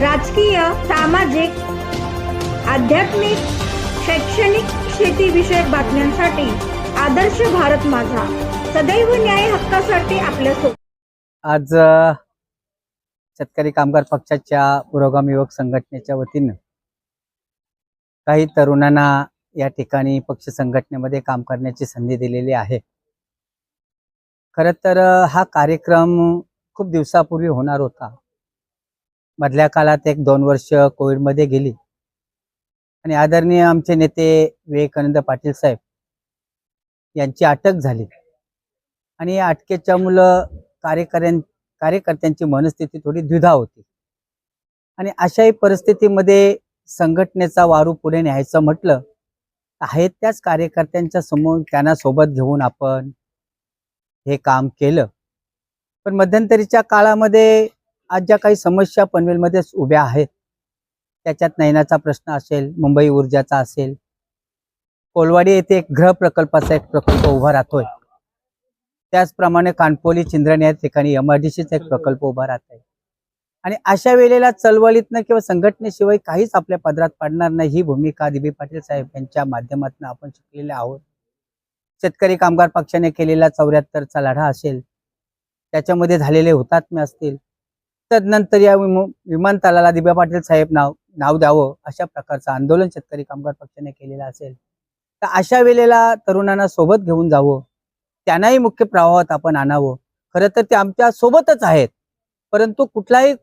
राजकीय सामाजिक आध्यात्मिक शैक्षणिक शेतीविषयक बातम्यांसाठी आदर्श भारत माझा. सदैव न्याय हक्कासाठी आपल्यासोबत आज शेतकरी कामगार पक्षाच्या पुरोगामी युवक संघटनेच्या वतीनं काही तरुणांना या ठिकाणी पक्ष संघटनेमध्ये काम करण्याची संधी दिलेली आहे. खरं तर हा कार्यक्रम खूप दिवसापूर्वी होणार होता. मधल्या काळात एक दोन वर्ष कोविडमध्ये गेली. आणि आदरणीय आमचे नेते विवेकानंद पाटील साहेब यांची अटक झाली. आणि या अटकेच्या मुलं कार्यकर्त्यां कार्यकर्त्यांची मनस्थिती थोडी द्विधा होती. आणि अशाही परिस्थितीमध्ये संघटनेचा वारू पुढे न्यायचं म्हटलं आहे आहेत त्याच कार्यकर्त्यांच्या समोर त्यांना सोबत घेऊन आपण हे काम केलं. पण मध्यंतरीच्या काळामध्ये आज ज्या काही समस्या पनवेलमध्येच उभ्या आहेत त्याच्यात नयनाचा प्रश्न असेल मुंबई ऊर्जाचा असेल कोलवाडी येथे एक गृह प्रकल्पाचा एक प्रकल्प उभा राहतोय. त्याचप्रमाणे कानपोली चिंद्रणी या ठिकाणी एमआरडीसीचा एक प्रकल्प उभा राहत आहे आणि अशा वेळेला चळवळीतनं किंवा संघटनेशिवाय काहीच आपल्या पदरात पडणार नाही ही भूमिका दिबी पाटील साहेब यांच्या माध्यमातून आपण शिकलेले आहोत. शेतकरी कामगार पक्षाने केलेला चौऱ्याहत्तरचा लढा असेल त्याच्यामध्ये झालेले हुतात्मे असतील तदनंतर या विमानतळाला दिब्या पाटील साहेब नाव नाव द्यावं अशा प्रकारचं आंदोलन शेतकरी कामगार पक्षाने केलेलं असेल. तर अशा वेळेला तरुणांना सोबत घेऊन जावं. त्यांनाही मुख्य प्रवाहात आपण आणावं. खरं तर ते आमच्या सोबतच आहेत. परंतु कुठल्याही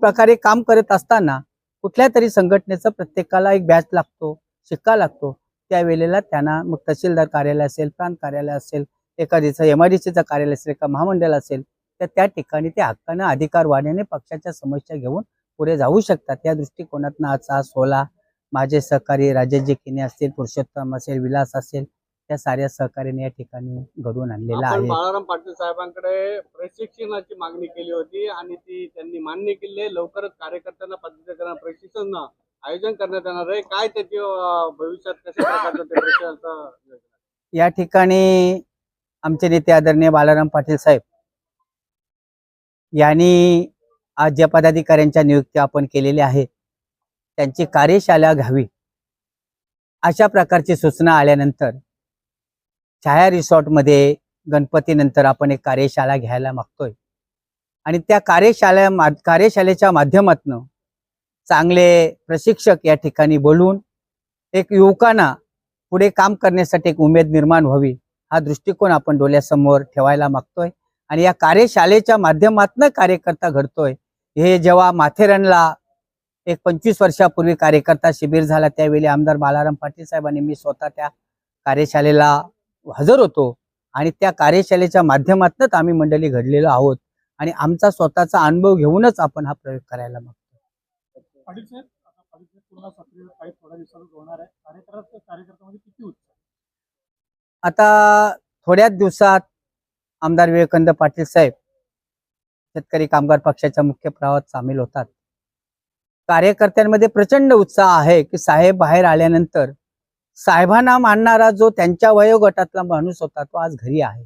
प्रकारे काम करत असताना कुठल्या तरी संघटनेचा प्रत्येकाला एक बॅच लागतो शिक्का लागतो. त्या वेळेला त्यांना मग तहसीलदार कार्यालय असेल प्रांत कार्यालय असेल एखादीचं एमआयडीसीचं कार्यालय असेल एका महामंडळ असेल तर त्या ठिकाणी ते हक्कानं अधिकार वाढवणे पक्षाच्या समस्या घेऊन पुढे जाऊ शकतात. या दृष्टिकोनातनं आज हा सोला माझे सहकारी राजेशजी किने असतील पुरुषोत्तम असेल विलास असेल त्या साऱ्या सहकार्याने या ठिकाणी घडवून आणलेला आहे. बाळाराम पाटील साहेबांकडे प्रशिक्षणाची मागणी केली होती आणि ती त्यांनी मान्य केली. आहे लवकरच कार्यकर्त्यांना पद्धतीकरण प्रशिक्षण आयोजन करण्यात येणार आहे. काय त्याची भविष्यात कशा प्रकारचं या ठिकाणी आमचे नेते आदरणीय बालाराम पाटील साहेब यांनी आज ज्या पदाधिकाऱ्यांच्या नियुक्त्या आपण केलेल्या आहेत त्यांची कार्यशाळा घ्यावी. अशा प्रकारची सूचना आल्यानंतर छाया रिसॉर्टमध्ये गणपतीनंतर आपण एक कार्यशाळा घ्यायला मागतोय. आणि त्या कार्यशाळा मा कार्यशाळेच्या माध्यमातून चांगले प्रशिक्षक या ठिकाणी बोलवून एक युवकांना पुढे काम करण्यासाठी एक उमेद निर्माण व्हावी हा दृष्टिकोन आपण डोळ्यासमोर ठेवायला मागतोय. आणि या कार्यशाळेच्या माध्यमातून कार्यकर्ता घडतोय. हे जेव्हा माथेरणला एक पंचवीस वर्षापूर्वी कार्यकर्ता शिबिर झाला त्यावेळी आमदार बालाराम पाटील साहेबांनी मी स्वतः त्या कार्यशाळेला हजर होतो. आणि त्या कार्यशाळेच्या माध्यमातूनच आम्ही मंडळी घडलेलो आहोत. आणि आमचा स्वतःचा अनुभव घेऊनच आपण हा प्रयोग करायला मागतो? आता थोड्याच दिवसात आमदार विवेकानंद पाटील साहेब शेतकरी कामगार पक्षाच्या मुख्य प्रवाहात सामील होतात. कार्यकर्त्यांमध्ये प्रचंड उत्साह आहे की साहेब बाहेर आल्यानंतर साहेबांना मानणारा जो त्यांच्या वयोगटातला माणूस होता तो आज घरी आहे.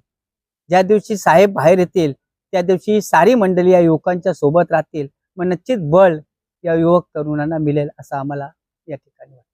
ज्या दिवशी साहेब बाहेर येतील त्या दिवशी सारी मंडळी या युवकांच्या सोबत राहतील मग निश्चित बळ या युवक तरुणांना मिळेल असं आम्हाला या ठिकाणी वाटतं.